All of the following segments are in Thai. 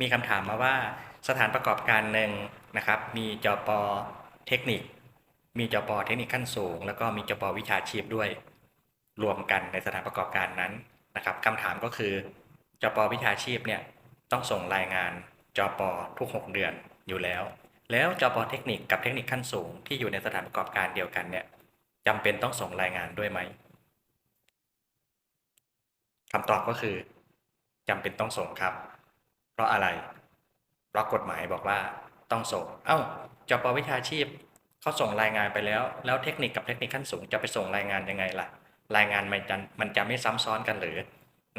มีคำถามมาว่าสถานประกอบการหนึ่งนะครับ มีจปเทคนิค มีจปเทคนิคขั้นสูง แล้วก็มีจปวิชาชีพด้วยรวมกันในสถานประกอบการนั้นนะครับคำถามก็คือจปวิชาชีพเนี่ยต้องส่งรายงานจปทุก 6 เดือนอยู่แล้ว แล้วจปเทคนิคกับเทคนิคขั้นสูงที่อยู่ในสถานประกอบการเดียวกันเนี่ยจำเป็นต้องส่งรายงานด้วยไหมคำตอบก็คือจำเป็นต้องส่งครับ เพราะอะไรเพราะกฎหมายบอกว่าต้องส่ง เอ้าจปวิชาชีพเขาส่งรายงานไปแล้ว แล้วเทคนิคกับเทคนิคขั้นสูงจะไปส่งรายงานยังไงล่ะ รายงานมันจะมันจะไม่ซ้ำซ้อนกันหรือ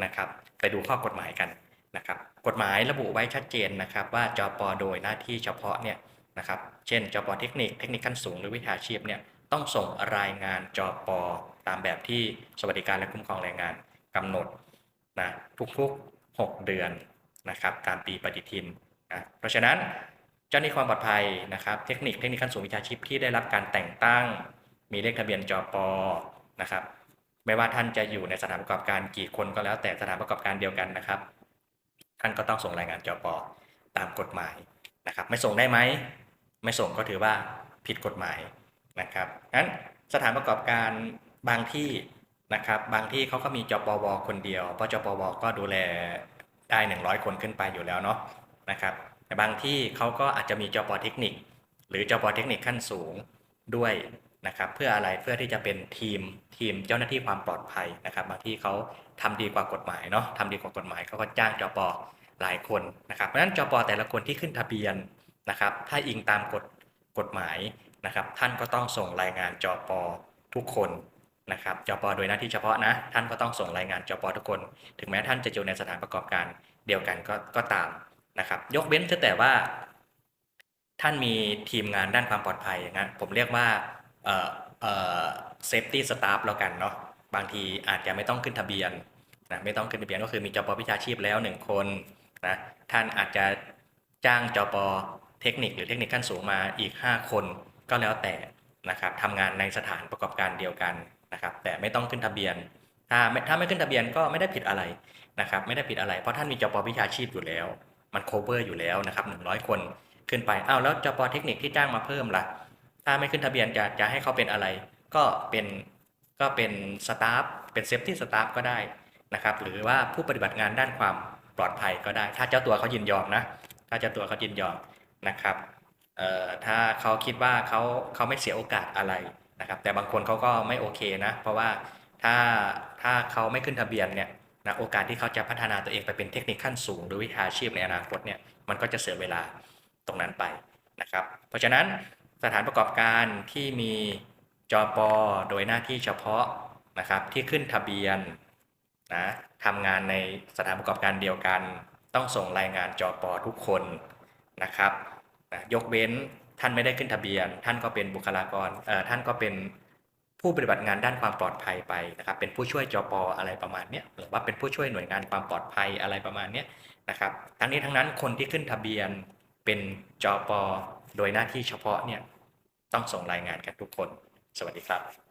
นะครับ ไปดูข้อกฎหมายกันนะครับ กฎหมายระบุไว้ชัดเจนนะครับ ว่าจปโดยหน้าที่เฉพาะเนี่ยนะครับ เช่นจปเทคนิคเทคนิคขั้นสูงหรือวิชาชีพเนี่ยต้องส่งรายงานจปตามแบบที่สวัสดิการและคุ้มครองแรงงานกำหนดนะทุกๆ 6 เดือน นะครับตามปีปฏิทินนะเพราะฉะนั้นเจ้าหน้าที่ความปลอดภัยนะครับเทคนิคเทคนิคขั้นสูงวิชาชีพที่ได้รับการแต่งตั้ง มีเลขทะเบียนจปอนะครับไม่ว่าท่านจะอยู่ในสถานประกอบการกี่คนก็แล้วแต่สถานประกอบการเดียวกันนะครับ ท่านก็ต้องส่งรายงานจปอตามกฎหมายนะครับ ไม่ส่งได้ไหมไม่ส่งก็ถือว่าผิดกฎหมายนะครับงั้นสถานประกอบการบางที่นะครับ บางที่เขาก็มีจปวคนเดียวเพราะจปวก็ดูแล ได้ 100 คนขึ้นไปอยู่แล้วเนาะนะครับแต่บางที่เขาก็อาจจะมีจปอเทคนิค หรือจปอเทคนิคขั้นสูงด้วยนะครับเพื่ออะไรเพื่อที่จะเป็นทีมทีมเจ้าหน้าที่ความปลอดภัยนะครับ บางที่เขาทำดีกว่ากฎหมายเนาะทำดีกว่ากฎหมายเขาก็จ้างจปอหลายคนนะครับเพราะฉะนั้นจปอแต่ละคนที่ขึ้นทะเบียนนะครับ ถ้าอิงตามกฎกฎหมายนะครับ ท่านก็ต้องส่งรายงานจปอทุกคน นะครับจปโดยหน้าที่เฉพาะนะ ท่านก็ต้องส่งรายงานจปทุกคน ถึงแม้ท่านจะอยู่ในสถานประกอบการเดียวกันก็ก็ตามนะครับ ยกเว้นแต่ว่า ท่านมีทีมงานด้านความปลอดภัยนะผมเรียกว่าเอ่อเอ่อเซฟตี้สตาฟแล้วกันเนาะบางทีอาจจะไม่ต้องขึ้นทะเบียนนะไม่ต้องขึ้นทะเบียนก็คือมีจปวิชาชีพแล้วหนึ่งคนนะท่านอาจจะจ้างจปเทคนิคหรือเทคนิคขั้นสูงมาอีก 5 คนก็แล้วแต่นะครับทำงานในสถานประกอบการเดียวกัน นะครับแต่ไม่ต้องขึ้นทะเบียน ถ้าไม่ถ้าไม่ขึ้นทะเบียนก็ไม่ได้ผิดอะไรนะครับไม่ได้ผิดอะไรเพราะท่านมีจปวิชาชีพอยู่แล้ว มัน cover อยู่แล้วนะครับ100 คนขึ้นไปอ้าวแล้วจปเทคนิคที่จ้างมาเพิ่มล่ะถ้าไม่ขึ้นทะเบียนจะจะให้เขาเป็นอะไร ก็เป็นก็เป็นสตาฟเป็นเซฟตี้สตาฟก็ได้นะครับหรือว่าผู้ปฏิบัติงานด้านความปลอดภัยก็ได้ ถ้าเจ้าตัวเขายินยอมนะถ้าเจ้าตัวเขายินยอมนะครับเอ่อถ้าเขาคิดว่าเขาเขาไม่เสียโอกาสอะไร นะครับแต่บางคนเขาก็ไม่โอเคนะ เพราะว่าถ้าถ้าเขาไม่ขึ้นทะเบียนเนี่ยนะโอกาสที่เขาจะพัฒนาตัวเองไปเป็นเทคนิคขั้นสูง หรือวิชาชีพในอนาคตเนี่ยมันก็จะเสียเวลาตรงนั้นไปนะครับ เพราะฉะนั้นสถานประกอบการที่มีจปโดยหน้าที่เฉพาะนะครับที่ขึ้นทะเบียนนะทำงานในสถานประกอบการเดียวกัน ต้องส่งรายงานจปทุกคนนะครับนะยกเว้น ท่านไม่ได้ขึ้นทะเบียน ท่านก็เป็นบุคลากรเอ่อท่านก็เป็นผู้ปฏิบัติงานด้านความปลอดภัยไปนะครับ เป็นผู้ช่วยจปออะไรประมาณนี้หรือว่าเป็นผู้ช่วยหน่วยงานความปลอดภัยอะไรประมาณนี้นะครับ ทั้งนี้ทั้งนั้นคนที่ขึ้นทะเบียนเป็นจปโดยหน้าที่เฉพาะเนี่ยต้องส่งรายงานกันทุกคน สวัสดีครับ